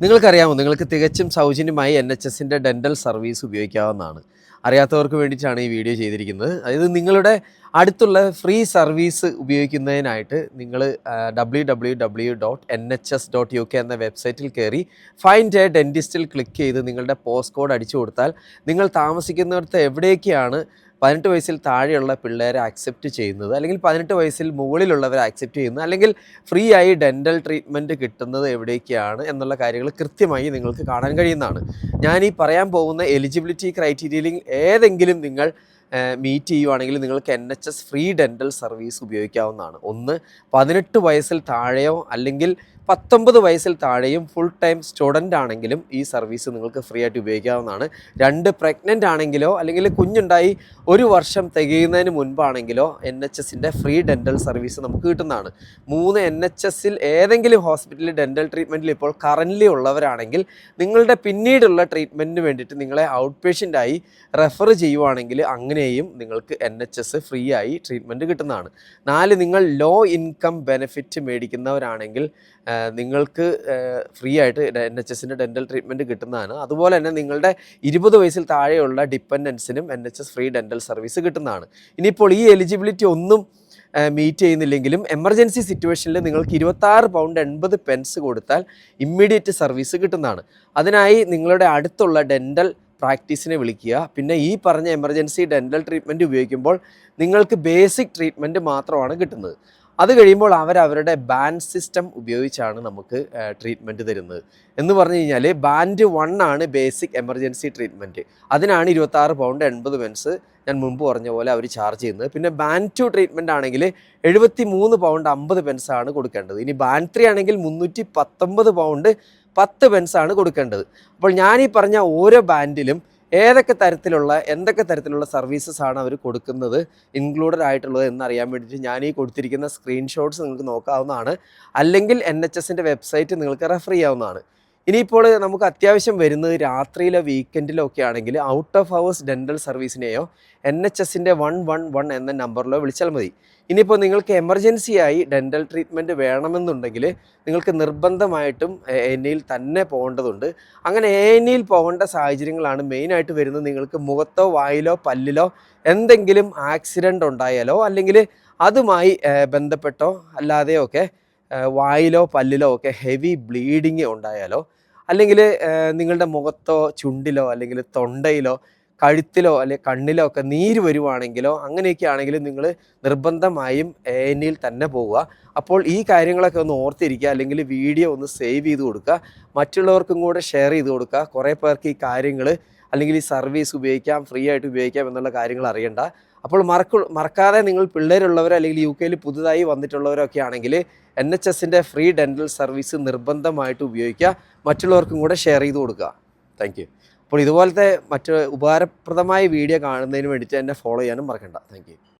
നിങ്ങൾക്കറിയാമോ നിങ്ങൾക്ക് തികച്ചും സൗജന്യമായി എൻ എച്ച് എസിന്റെ ഡെന്റൽ സർവീസ് ഉപയോഗിക്കാവുന്നതാണ്. അറിയാത്തവർക്ക് വേണ്ടിയിട്ടാണ് ഈ വീഡിയോ ചെയ്തിരിക്കുന്നത്. അതായത് നിങ്ങളുടെ അടുത്തുള്ള ഫ്രീ സർവീസ് ഉപയോഗിക്കുന്നതിനായിട്ട് നിങ്ങൾ W dot N H S dot U K എന്ന വെബ്സൈറ്റിൽ കയറി ഫൈൻഡ് എ ഡെന്റിസ്റ്റിൽ ക്ലിക്ക് ചെയ്ത് നിങ്ങളുടെ പോസ്റ്റ് കോഡ് അടിച്ചു കൊടുത്താൽ നിങ്ങൾ താമസിക്കുന്നിടത്ത് എവിടേക്കാണ് പതിനെട്ട് വയസ്സിൽ താഴെയുള്ള പിള്ളേരെ അക്സെപ്റ്റ് ചെയ്യുന്നത് അല്ലെങ്കിൽ പതിനെട്ട് വയസ്സിൽ മുകളിലുള്ളവരെ അക്സെപ്റ്റ് ചെയ്യുന്നത് അല്ലെങ്കിൽ ഫ്രീ ആയി ഡെന്റൽ ട്രീറ്റ്മെന്റ് കിട്ടുന്നത് എവിടേക്കാണ് എന്നുള്ള കാര്യങ്ങൾ കൃത്യമായി നിങ്ങൾക്ക് കാണാൻ കഴിയുന്നതാണ്. ഞാൻ ഈ പറയാൻ പോകുന്ന എലിജിബിലിറ്റി ക്രൈറ്റീരിയയിൽ ഏതെങ്കിലും നിങ്ങൾ മീറ്റ് ചെയ്യുവാണെങ്കിൽ നിങ്ങൾക്ക് N H S free dental service ഉപയോഗിക്കാവുന്നതാണ്. ഒന്ന് പതിനെട്ട് വയസ്സിൽ താഴെയോ അല്ലെങ്കിൽ പത്തൊമ്പത് വയസ്സിൽ താഴെയും ഫുൾ ടൈം സ്റ്റുഡന്റ് ആണെങ്കിലും ഈ സർവീസ് നിങ്ങൾക്ക് ഫ്രീ ആയിട്ട് ഉപയോഗിക്കാവുന്നതാണ്. രണ്ട് പ്രഗ്നന്റ് ആണെങ്കിലോ അല്ലെങ്കിൽ കുഞ്ഞുണ്ടായി ഒരു വർഷം തികയുന്നതിന് മുൻപാണെങ്കിലോ എൻ എച്ച് എസിന്റെ ഫ്രീ ഡെന്റൽ സർവീസ് നമുക്ക് കിട്ടുന്നതാണ്. മൂന്ന് എൻ എച്ച് എസിൽ ഏതെങ്കിലും ഹോസ്പിറ്റലിൽ ഡെന്റൽ ട്രീറ്റ്മെന്റിൽ ഇപ്പോൾ കറന്റ്ലി ഉള്ളവരാണെങ്കിൽ നിങ്ങളുടെ പിന്നീടുള്ള ട്രീറ്റ്മെന്റിന് വേണ്ടിയിട്ട് നിങ്ങളെ ഔട്ട് പേഷ്യന്റായി റെഫർ ചെയ്യുവാണെങ്കിൽ അങ്ങനെയും നിങ്ങൾക്ക് എൻ എച്ച് എസ് ഫ്രീ ആയി ട്രീറ്റ്മെന്റ് കിട്ടുന്നതാണ്. നാല് നിങ്ങൾ ലോ ഇൻകം ബെനിഫിറ്റ് മേടിക്കുന്നവരാണെങ്കിൽ നിങ്ങൾക്ക് ഫ്രീ ആയിട്ട് എൻ എച്ച് എസിന്റെ ഡെന്റൽ ട്രീറ്റ്മെന്റ് കിട്ടുന്നതാണ്. അതുപോലെ തന്നെ നിങ്ങളുടെ ഇരുപത് വയസ്സിൽ താഴെയുള്ള ഡിപ്പെൻഡൻസിനും N H S free dental service കിട്ടുന്നതാണ്. ഇനിയിപ്പോൾ ഈ എലിജിബിലിറ്റി ഒന്നും മീറ്റ് ചെയ്യുന്നില്ലെങ്കിലും എമർജൻസി സിറ്റുവേഷനിൽ നിങ്ങൾക്ക് ഇരുപത്താറ് പൗണ്ട് എൺപത് പെൻസ് കൊടുത്താൽ ഇമ്മീഡിയറ്റ് സർവീസ് കിട്ടുന്നതാണ്. അതിനായി നിങ്ങളുടെ അടുത്തുള്ള ഡെന്റൽ പ്രാക്ടീസിനെ വിളിക്കുക. പിന്നെ ഈ പറഞ്ഞ എമർജൻസി ഡെന്റൽ ട്രീറ്റ്മെന്റ് ഉപയോഗിക്കുമ്പോൾ നിങ്ങൾക്ക് ബേസിക് ട്രീറ്റ്മെന്റ് മാത്രമാണ് കിട്ടുന്നത്. അത് കഴിയുമ്പോൾ അവർ അവരുടെ ബാൻഡ് സിസ്റ്റം ഉപയോഗിച്ചാണ് നമുക്ക് ട്രീറ്റ്മെന്റ് തരുന്നത്. എന്ന് പറഞ്ഞു കഴിഞ്ഞാൽ ബാൻഡ് വൺ ആണ് ബേസിക് എമർജൻസി ട്രീറ്റ്മെന്റ് അതിനാണ് ഇരുപത്താറ് പൗണ്ട് എൺപത് പെൻസ് ഞാൻ മുമ്പ് പറഞ്ഞ പോലെ അവർ ചാർജ് ചെയ്യുന്നത്. പിന്നെ ബാൻഡ് ടു ട്രീറ്റ്മെന്റ് ആണെങ്കിൽ എഴുപത്തി മൂന്ന് പൗണ്ട് അമ്പത് പെൻസ് ആണ് കൊടുക്കേണ്ടത്. ഇനി ബാൻഡ് ത്രീ ആണെങ്കിൽ മുന്നൂറ്റി പത്തൊമ്പത് പൗണ്ട് പത്ത് പെൻസ് ആണ് കൊടുക്കേണ്ടത്. അപ്പോൾ ഞാൻ ഈ പറഞ്ഞ ഓരോ ബാൻഡിലും ഏതൊക്കെ തരത്തിലുള്ള എന്തൊക്കെ തരത്തിലുള്ള സർവീസസ് ആണ് അവർ കൊടുക്കുന്നത് ഇൻക്ലൂഡഡ് ആയിട്ടുള്ളത് എന്നറിയാൻ വേണ്ടിയിട്ട് ഞാൻ ഈ കൊടുത്തിരിക്കുന്ന സ്ക്രീൻഷോട്ട്സ് നിങ്ങൾക്ക് നോക്കാവുന്നതാണ്. അല്ലെങ്കിൽ എൻ എച്ച് എസിന്റെ വെബ്സൈറ്റ് നിങ്ങൾക്ക് റെഫർ ചെയ്യാവുന്നതാണ്. ഇനിയിപ്പോൾ നമുക്ക് അത്യാവശ്യം വരുന്നത് രാത്രിയിലോ വീക്കെൻഡിലോ ഒക്കെ ആണെങ്കിൽ ഔട്ട് ഓഫ് ഹവേഴ്സ് ഡെന്റൽ സർവീസിനെയോ എൻ എച്ച് എസിന്റെ വൺ വൺ വൺ എന്ന നമ്പറിലോ വിളിച്ചാൽ മതി. ഇനിയിപ്പോൾ നിങ്ങൾക്ക് എമർജൻസി ആയി ഡെന്റൽ ട്രീറ്റ്മെന്റ് വേണമെന്നുണ്ടെങ്കിൽ നിങ്ങൾക്ക് നിർബന്ധമായിട്ടും എ എൻ തന്നെ പോകേണ്ടതുണ്ട്. അങ്ങനെ എ എൻ പോകേണ്ട സാഹചര്യങ്ങളാണ് മെയിനായിട്ട് വരുന്നത്. നിങ്ങൾക്ക് മുഖത്തോ വായിലോ പല്ലിലോ എന്തെങ്കിലും ആക്സിഡന്റ് ഉണ്ടായാലോ അല്ലെങ്കിൽ അതുമായി ബന്ധപ്പെട്ടോ അല്ലാതെയോ ഒക്കെ വായിലോ പല്ലിലോ ഒക്കെ ഹെവി ബ്ലീഡിങ് ഉണ്ടായാലോ അല്ലെങ്കിൽ നിങ്ങളുടെ മുഖത്തോ ചുണ്ടിലോ അല്ലെങ്കിൽ തൊണ്ടയിലോ കഴുത്തിലോ അല്ലെങ്കിൽ കണ്ണിലോ ഒക്കെ നീര് വരുവാണെങ്കിലോ അങ്ങനെയൊക്കെ ആണെങ്കിലും നിങ്ങൾ നിർബന്ധമായും എ എൻ തന്നെ പോവുക. അപ്പോൾ ഈ കാര്യങ്ങളൊക്കെ ഒന്ന് ഓർത്തിരിക്കുക അല്ലെങ്കിൽ വീഡിയോ ഒന്ന് സേവ് ചെയ്ത് കൊടുക്കുക. മറ്റുള്ളവർക്കും കൂടെ ഷെയർ ചെയ്ത് കൊടുക്കുക. കുറേ പേർക്ക് ഈ കാര്യങ്ങൾ അല്ലെങ്കിൽ ഈ സർവീസ് ഉപയോഗിക്കാം ഫ്രീ ആയിട്ട് ഉപയോഗിക്കാം എന്നുള്ള കാര്യങ്ങൾ അറിയണ്ട. അപ്പോൾ മറക്കു മറക്കാതെ നിങ്ങൾ പിള്ളേരുള്ളവരോ അല്ലെങ്കിൽ യു കെയിൽ പുതുതായി വന്നിട്ടുള്ളവരോ ഒക്കെ ആണെങ്കിൽ എൻ എച്ച് എസിന്റെ ഫ്രീ ഡെന്റൽ സർവീസ് നിർബന്ധമായിട്ട് ഉപയോഗിക്കുക. മറ്റുള്ളവർക്കും കൂടെ ഷെയർ ചെയ്ത് കൊടുക്കുക. Thank you. അപ്പോൾ ഇതുപോലത്തെ മറ്റ് ഉപകാരപ്രദമായ വീഡിയോ കാണുന്നതിന് വേണ്ടിയിട്ട് എന്നെ ഫോളോ ചെയ്യാനും മറക്കണ്ട. Thank you.